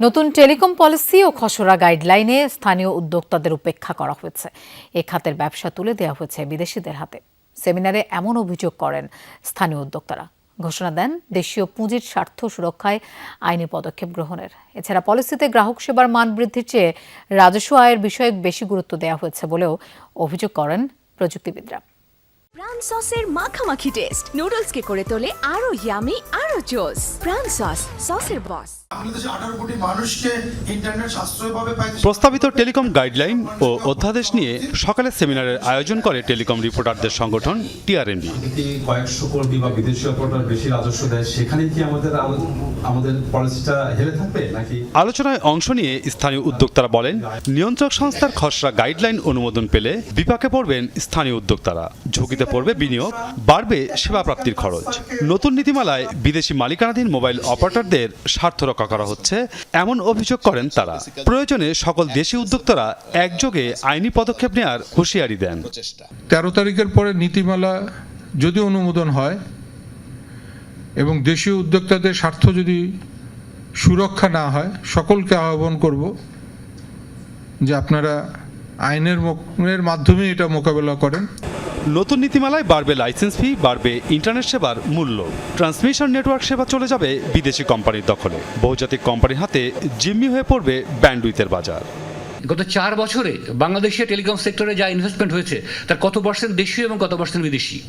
নতুন telecom policy ও খসড়া গাইডলাইনে স্থানীয় উদ্যোক্তাদের উপেক্ষা করা হয়েছে। এ খাতের ব্যবসা তুলে দেওয়া হয়েছে বিদেশিদের হাতে। সেমিনারে এমন অভিযোগ করেন স্থানীয় উদ্যোক্তারা। ঘোষণা দেন, দেশীয় পুঁজির স্বার্থ সুরক্ষায় আইনি পদক্ষেপ গ্রহণের। এছাড়া পলিসিতে গ্রাহক সেবার মান বৃদ্ধির চেয়ে রাজস্ব আয়ের বিষয়ে বেশি গুরুত্ব দেওয়া হয়েছে বলেও অভিযোগ করেন প্রযুক্তিবিদরা। প্রাণ সসের মাখামাখি টেস্ট নুডলসকে করে তোলে আরও ইয়ামি আরও জোস প্রাণ সস সসের বস প্রস্তাবিত টেলিকম গাইডলাইন ও অধ্যাদেশ নিয়ে সকালে সেমিনারের আয়োজন করে টেলিকম রিপোর্টারদের সংগঠন টিআরএমবি কয়েকশো কোটি বা বিদেশি অপারেটর বেশি রাজস্ব দেয় সেখানে কি আমাদের আমাদের পলিসিটা হেলে থাকবে নাকি? আলোচনায় অংশ নিয়ে স্থানীয় উদ্যোক্তারা বলেন নিয়ন্ত্রক সংস্থার খসড়া গাইডলাইন অনুমোদন পেলে বিপাকে পড়বেন স্থানীয় উদ্যোক্তারা। ঝুঁকিতে পড়বে বিনিয়োগ বাড়বে সেবা প্রাপ্তির খরচ। নতুন নীতিমালায় বিদেশি মালিকানাধীন মোবাইল অপারেটরদের স্বার্থ রক্ষা করা হচ্ছে, এমন অভিযোগ করেন তারা। প্রয়োজনে সকল দেশি উদ্যোক্তারা একযোগে আইনি পদক্ষেপ নেওয়ার হুঁশিয়ারি দেন। তেরো তারিখের পরে নীতিমালা যদি অনুমোদন হয় এবং দেশীয় উদ্যোক্তাদের স্বার্থ যদি সুরক্ষা না হয়, সকলকে আহ্বান করব যে আপনারা আইনের মাধ্যমে এটা মোকাবেলা করেন। নতুন নীতিমালায় বাড়বে লাইসেন্স ফি বাড়বে ইন্টারনেট সেবার মূল্য। ট্রান্সমিশন নেটওয়ার্ক সেবা চলে যাবে বিদেশি কোম্পানির দখলে। বহুজাতিক কোম্পানির হাতে জিম্মি হয়ে পড়বে ব্যান্ডউইথের বাজার। গত চার বছরে বাংলাদেশের টেলিকম সেক্টরে যা ইনভেস্টমেন্ট হয়েছে, তার কত পার্সেন্ট দেশীয় এবং কত পার্সেন্ট বিদেশি?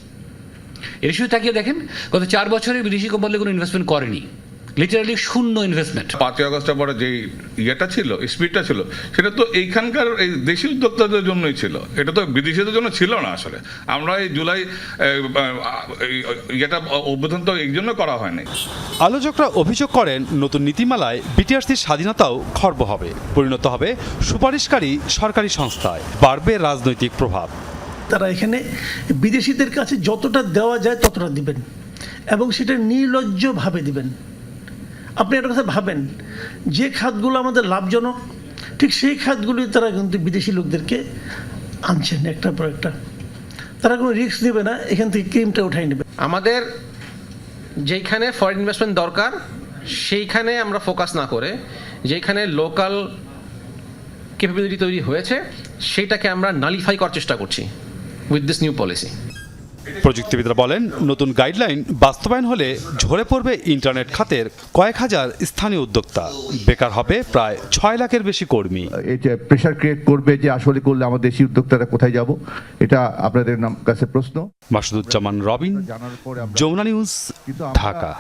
এর তাকিয়ে দেখেন, গত চার বছরে বিদেশি কোম্পানি কোনো ইনভেস্টমেন্ট করেনি। লিটারালি শূন্য ইনভেস্টমেন্ট পাঁচই আগস্টের পরে যে ইয়েটা ছিল স্পিডটা ছিল সেটা তো এইখানকার এই দেশি উদ্যোক্তাদের জন্যই ছিল। এটা তো বিদেশিদের জন্য ছিল না আসলে। আমরা এই জুলাই ইয়েটা উদ্বোধন তো এই জন্য করা হয়নি। আলোচকরা অভিযোগ করেন নতুন নীতিমালায় বিটিআরসির স্বাধীনতাও খর্ব হবে। পরিণত হবে সুপারিশকারী সরকারি সংস্থায়। বাড়বে রাজনৈতিক প্রভাব। তারা এখানে বিদেশিদের কাছে যতটা দেওয়া যায় ততটা দিবেন। এবং সেটা নির্লজ্জভাবে দিবেন। আপনি একটা কথা ভাবেন, যে খাতগুলো আমাদের লাভজনক, ঠিক সেই খাতগুলি তারা কিন্তু বিদেশি লোকদেরকে আনছেন একটার পর একটা। তারা কোনো রিস্ক নেবে না, এখান থেকে ক্রিমটা উঠাই নেবে। আমাদের যেইখানে ফরেন ইনভেস্টমেন্ট দরকার, সেইখানে আমরা ফোকাস না করে যেখানে লোকাল ক্যাপাবিলিটি তৈরি হয়েছে সেইটাকে আমরা নালিফাই করার চেষ্টা করছি উইথ দিস নিউ পলিসি প্রযুক্তিবিদরা বলেন নতুন গাইডলাইন বাস্তবায়ন হলে ঝরে পড়বে ইন্টারনেট খাতের কয়েক হাজার স্থানীয় উদ্যোক্তা। বেকার হবে প্রায় ছয় লাখের বেশি কর্মী। এটা প্রেশার ক্রিয়েট করবে যে আসলে করলে আমাদের দেশি উদ্যোক্তারা কোথায় যাব এটা আপনাদের নাম- কাছে প্রশ্ন। মাসুদুজ্জামান রবিন জানার পরে আমরা- যমুনা নিউজ ঢাকা।